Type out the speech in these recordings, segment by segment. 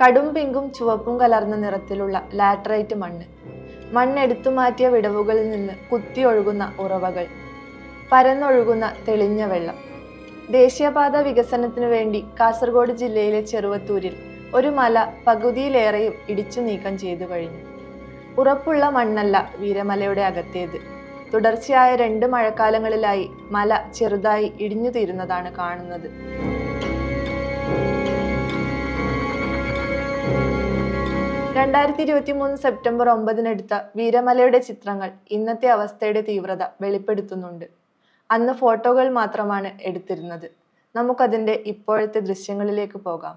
കടും പിങ്കും ചുവപ്പും കലർന്ന നിറത്തിലുള്ള ലാറ്ററൈറ്റ് മണ്ണ്. മണ്ണെടുത്തു മാറ്റിയ വിടവുകളിൽ നിന്ന് കുത്തി ഒഴുകുന്ന ഉറവകൾ. പരന്നൊഴുകുന്ന തെളിഞ്ഞ വെള്ളം. ദേശീയപാത വികസനത്തിനു വേണ്ടി കാസർഗോഡ് ജില്ലയിലെ ചെറുവത്തൂരിൽ ഒരു മല പകുതിയിലേറെയും ഇടിച്ചു നീക്കം ചെയ്തു കഴിഞ്ഞു. ഉറപ്പുള്ള മണ്ണല്ല വീരമലയുടെ അകത്തേത്. തുടർച്ചയായ രണ്ട് മഴക്കാലങ്ങളിലായി മല ചെറുതായി ഇടിഞ്ഞു തീരുന്നതാണ് കാണുന്നത്. രണ്ടായിരത്തി ഇരുപത്തി മൂന്ന് സെപ്റ്റംബർ ഒമ്പതിനെടുത്ത വീരമലയുടെ ചിത്രങ്ങൾ ഇന്നത്തെ അവസ്ഥയുടെ തീവ്രത വെളിപ്പെടുത്തുന്നുണ്ട്. അന്ന് ഫോട്ടോകൾ മാത്രമാണ് എടുത്തിരുന്നത്. നമുക്കതിന്റെ ഇപ്പോഴത്തെ ദൃശ്യങ്ങളിലേക്ക് പോകാം.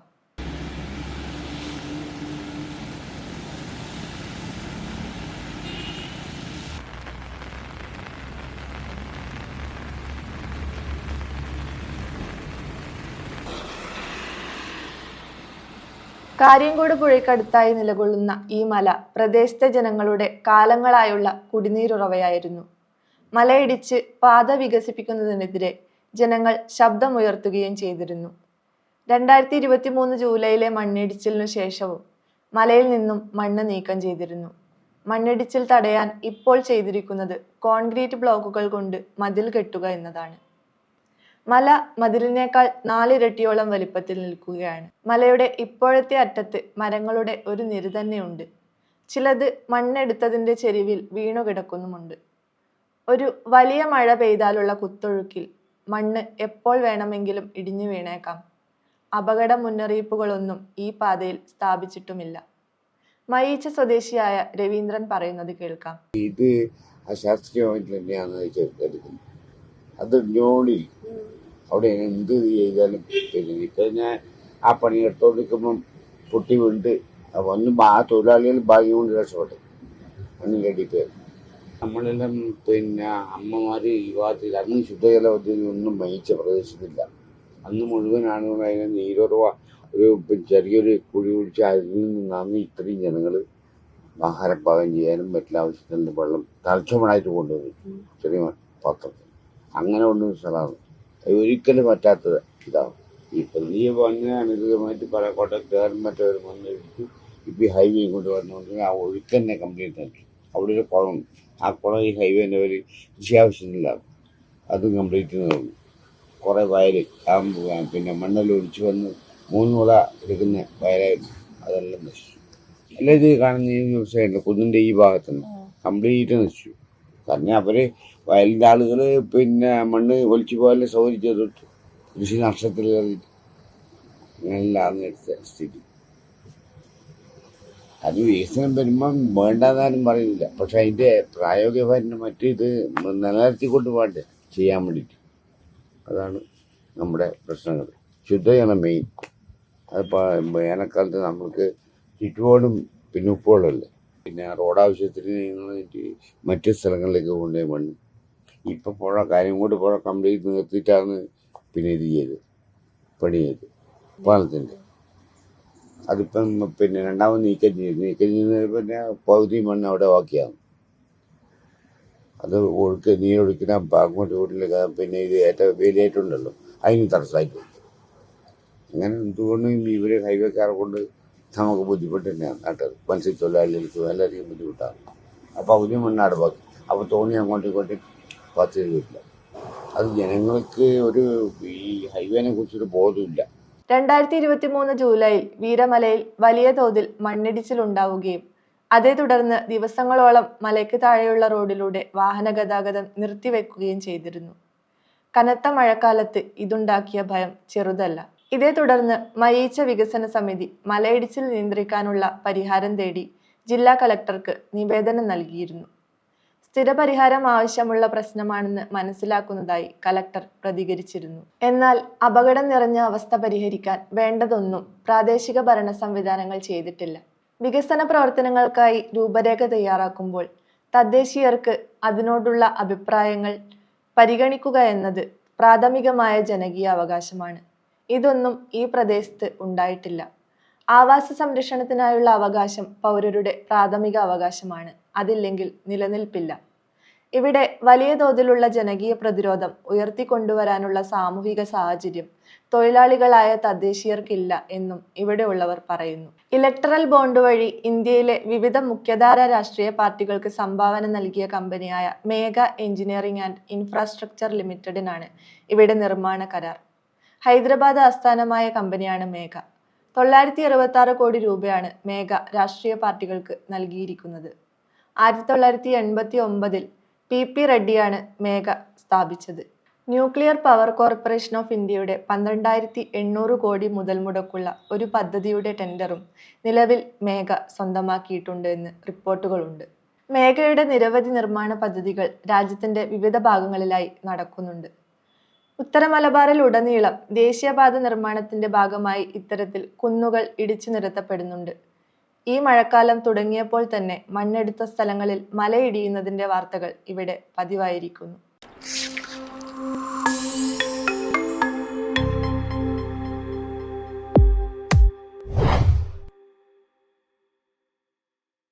കാര്യങ്കോട് പുഴയ്ക്കടുത്തായി നിലകൊള്ളുന്ന ഈ മല പ്രദേശത്തെ ജനങ്ങളുടെ കാലങ്ങളായുള്ള കുടിനീരുറവയായിരുന്നു. മലയിടിച്ച് പാത വികസിപ്പിക്കുന്നതിനെതിരെ ജനങ്ങൾ ശബ്ദമുയർത്തുകയും ചെയ്തിരുന്നു. രണ്ടായിരത്തി ഇരുപത്തി മൂന്ന് ജൂലൈയിലെ മണ്ണിടിച്ചിലിനു ശേഷവും മലയിൽ നിന്നും മണ്ണ് നീക്കം ചെയ്തിരുന്നു. മണ്ണിടിച്ചിൽ തടയാൻ ഇപ്പോൾ ചെയ്തിരിക്കുന്നത് കോൺക്രീറ്റ് ബ്ലോക്കുകൾ കൊണ്ട് മതിൽ കെട്ടുക എന്നതാണ്. മല മതിലിനേക്കാൾ നാലിരട്ടിയോളം വലിപ്പത്തിൽ നിൽക്കുകയാണ്. മലയുടെ ഇപ്പോഴത്തെ അറ്റത്ത് മരങ്ങളുടെ ഒരു നിര തന്നെയുണ്ട്. ചിലത് മണ്ണെടുത്തതിന്റെ ചെരിവിൽ വീണു കിടക്കുന്നുമുണ്ട് ഒരു വലിയ മഴ പെയ്താലുള്ള കുത്തൊഴുക്കിൽ മണ്ണ് എപ്പോൾ വേണമെങ്കിലും ഇടിഞ്ഞു വീണേക്കാം. അപകട മുന്നറിയിപ്പുകളൊന്നും ഈ പാതയിൽ സ്ഥാപിച്ചിട്ടുമില്ല. മയീച്ച സ്വദേശിയായ രവീന്ദ്രൻ പറയുന്നത് കേൾക്കാം. ഇത് അശാസ്ത്രീയമായിട്ട് തന്നെയാണ് അത് ലോണിൽ അവിടെ എന്ത് ചെയ്താലും പിന്നെ ഇപ്പം ഞാൻ ആ പണിയെടുത്തോണ്ടിരിക്കുമ്പം പൊട്ടി വീണ്ട്. ഒന്ന് ആ തൊഴിലാളികൾ ഭാഗ്യം കൊണ്ട് രക്ഷപ്പെട്ടു മണ്ണിലടിപ്പ് നമ്മളെല്ലാം പിന്നെ അമ്മമാർ ഈ ഭാഗത്തിൽ അന്ന് ശുദ്ധജല പദ്ധതി ഒന്നും വഹിച്ച പ്രദേശത്തില്ല. അന്ന് മുഴുവൻ ആളുകൾ അതിനെ നീരുറവ ഒരു ചെറിയൊരു കുഴി കുഴിച്ച് അതിൽ നിന്നാണ് ഇത്രയും ജനങ്ങൾ ആഹാരം പാകം ചെയ്യാനും മറ്റുള്ള ആവശ്യത്തിന് വെള്ളം തലച്ചമണായിട്ട് കൊണ്ടുവരും ചെറിയ പാത്രത്തിൽ. അങ്ങനെ കൊണ്ടുവന്ന സ്ഥലമാണ്. ഒരിക്കലും പറ്റാത്തത്. ഇതാണ് ഈ നീ വന്ന് അനുകൂലമായിട്ട് പല കോട്ടക്കാരും മറ്റവരും വന്ന് എടുത്തു ഇപ്പം ഈ ഹൈവേ കൊണ്ട് വന്നുകൊണ്ട് ആ ഒഴുക്ക് തന്നെ കംപ്ലീറ്റ് ആക്കി. അവിടെ ഒരു കുളം ആ കുളം ഈ ഹൈവേന്റെ ഒരു കൃഷി ആവശ്യത്തിലാണ് അതും കംപ്ലീറ്റ് നിർന്നു കുറേ വയൽ ആ പിന്നെ മണ്ണെല്ലാം ഒഴിച്ച് വന്ന് മൂന്ന് മുള എടുക്കുന്ന വയലായിരുന്നു. അതെല്ലാം നശിച്ചു. അല്ല ഇത് കാണുന്ന ഈ വ്യവസായമുണ്ട്. കുന്നിന്റെ ഈ ഭാഗത്തുനിന്ന്. കംപ്ലീറ്റ് നശിച്ചു. കാരണം അവർ വയലിന്റെ ആളുകൾ പിന്നെ മണ്ണ് ഒലിച്ചു പോകാൻ സൗകര്യം ചെയ്തിട്ട്. കൃഷി നഷ്ടത്തിൽ അങ്ങനെയല്ലാന്ന് എടുത്ത സ്ഥിതി. അത് വികസനം വരുമ്പം വേണ്ടെന്നാലും പറയുന്നില്ല. പക്ഷെ അതിന്റെ പ്രായോഗികമായിട്ട് മറ്റു ഇത് നിലനിർത്തിക്കൊണ്ട് വേണ്ടേ ചെയ്യാൻ വേണ്ടിയിട്ട്. അതാണ് നമ്മുടെ പ്രശ്നങ്ങൾ. ശുദ്ധജലം മെയിൻ അത് വേനൽക്കാലത്ത് നമ്മൾക്ക് ചുറ്റുപാടും പിന്നെ ഉപ്പുവെള്ളമല്ലേ? പിന്നെ റോഡ് ആവശ്യത്തിന് മറ്റ് സ്ഥലങ്ങളിലേക്ക് കൊണ്ടുപോയി മണ്ണ് ഇപ്പം പുഴ കാര്യംകൂടി പുഴ കംപ്ലീറ്റ് നിർത്തിയിട്ടാണ് പിന്നെ ഇത് ചെയ്ത് പണി ചെയ്ത്. പാലത്തിന്റെ. അതിപ്പം പിന്നെ രണ്ടാമത് നീക്കം ചെയ്ത്. നീക്കം ചെയ്യുന്നത് പിന്നെ പകുതി മണ്ണ് അവിടെ ബാക്കിയാകും അത് ഒഴുക്ക് നീരൊഴുക്കുന്ന അങ്ങോട്ട് വീട്ടിൽ പിന്നെ ഇത് ഏറ്റ വേലിയായിട്ടുണ്ടല്ലോ അതിന് തടസ്സമായിട്ട്. അങ്ങനെ എന്തുകൊണ്ടും ഇവരെ ഹൈവേക്കാരെ കൊണ്ട് നമുക്ക് ബുദ്ധിമുട്ട് തന്നെയാണ്. നാട്ടത് മത്സ്യത്തൊഴിലാളികൾക്കും എല്ലാവർക്കും ബുദ്ധിമുട്ടാണ്. അപ്പോൾ പകുതി മണ്ണാട് ബാക്കി. അപ്പോൾ തോണി അങ്ങോട്ടും ഇങ്ങോട്ടും ചെയ്തില്ല അത് ജനങ്ങൾക്ക് ഒരു ഈ ഹൈവേനെ കുറിച്ചൊരു ബോധമില്ല രണ്ടായിരത്തി ഇരുപത്തി മൂന്ന് ജൂലൈയിൽ വീരമലയിൽ വലിയ തോതിൽ മണ്ണിടിച്ചിൽ ഉണ്ടാവുകയും അതേ തുടർന്ന് ദിവസങ്ങളോളം മലയ്ക്ക് താഴെയുള്ള റോഡിലൂടെ വാഹന ഗതാഗതം നിർത്തിവെക്കുകയും ചെയ്തിരുന്നു. കനത്ത മഴക്കാലത്ത് ഇതുണ്ടാക്കിയ ഭയം ചെറുതല്ല. ഇതേ തുടർന്ന് മയീച്ച വികസന സമിതി മലയിടിച്ചിൽ നിയന്ത്രിക്കാനുള്ള പരിഹാരം തേടി ജില്ലാ കലക്ടർക്ക് നിവേദനം നൽകിയിരുന്നു. സ്ഥിരപരിഹാരം ആവശ്യമുള്ള പ്രശ്നമാണെന്ന് മനസ്സിലാക്കുന്നതായി കലക്ടർ പ്രതികരിച്ചിരുന്നു. എന്നാൽ അപകടം നിറഞ്ഞ അവസ്ഥ പരിഹരിക്കാൻ വേണ്ടതൊന്നും പ്രാദേശിക ഭരണ സംവിധാനങ്ങൾ ചെയ്തിട്ടില്ല. വികസന പ്രവർത്തനങ്ങൾക്കായി രൂപരേഖ തയ്യാറാക്കുമ്പോൾ തദ്ദേശീയർക്ക് അതിനോടുള്ള അഭിപ്രായങ്ങൾ പരിഗണിക്കുക എന്നത് പ്രാഥമികമായ ജനകീയ അവകാശമാണ്. ഇതൊന്നും ഈ പ്രദേശത്ത് ഉണ്ടായിട്ടില്ല. ആവാസ സംരക്ഷണത്തിനായുള്ള അവകാശം പൗരരുടെ പ്രാഥമിക അവകാശമാണ്. അതില്ലെങ്കിൽ നിലനിൽപ്പില്ല. ഇവിടെ വലിയ തോതിലുള്ള ജനകീയ പ്രതിരോധം ഉയർത്തിക്കൊണ്ടുവരാനുള്ള സാമൂഹിക സാഹചര്യം തൊഴിലാളികളായ തദ്ദേശീയർക്കില്ല എന്നും ഇവിടെയുള്ളവർ പറയുന്നു. ഇലക്ട്രൽ ബോണ്ട് വഴി ഇന്ത്യയിലെ വിവിധ മുഖ്യധാര രാഷ്ട്രീയ പാർട്ടികൾക്ക് സംഭാവന നൽകിയ കമ്പനിയായ മേഘ എഞ്ചിനീയറിംഗ് ആൻഡ് ഇൻഫ്രാസ്ട്രക്ചർ ലിമിറ്റഡിനാണ് ഇവിടെ നിർമ്മാണ കരാർ. ഹൈദരാബാദ് ആസ്ഥാനമായ കമ്പനിയാണ് മേഘ. തൊള്ളായിരത്തി അറുപത്തി ആറ് കോടി രൂപയാണ് മേഘ രാഷ്ട്രീയ പാർട്ടികൾക്ക് നൽകിയിരിക്കുന്നത്. ആയിരത്തി തൊള്ളായിരത്തി എൺപത്തി ഒമ്പതിൽ പി പി റെഡ്ഡിയാണ് മേഘ സ്ഥാപിച്ചത്. ന്യൂക്ലിയർ പവർ കോർപ്പറേഷൻ ഓഫ് ഇന്ത്യയുടെ പന്ത്രണ്ടായിരത്തി എണ്ണൂറ് കോടി മുതൽ മുടക്കുള്ള ഒരു പദ്ധതിയുടെ ടെൻഡറും നിലവിൽ മേഘ സ്വന്തമാക്കിയിട്ടുണ്ട് എന്ന് റിപ്പോർട്ടുകളുണ്ട്. മേഘയുടെ നിരവധി നിർമ്മാണ പദ്ധതികൾ രാജ്യത്തിന്റെ വിവിധ ഭാഗങ്ങളിലായി നടക്കുന്നുണ്ട്. ഉത്തര മലബാറിൽ ഉടനീളം ദേശീയപാത നിർമ്മാണത്തിന്റെ ഭാഗമായി ഇത്തരത്തിൽ കുന്നുകൾ ഇടിച്ചു നിരത്തപ്പെടുന്നുണ്ട്. ഈ മഴക്കാലം തുടങ്ങിയപ്പോൾ തന്നെ മണ്ണെടുത്ത സ്ഥലങ്ങളിൽ മലയിടിയുന്നതിന്റെ വാർത്തകൾ ഇവിടെ പതിവായിരിക്കുന്നു.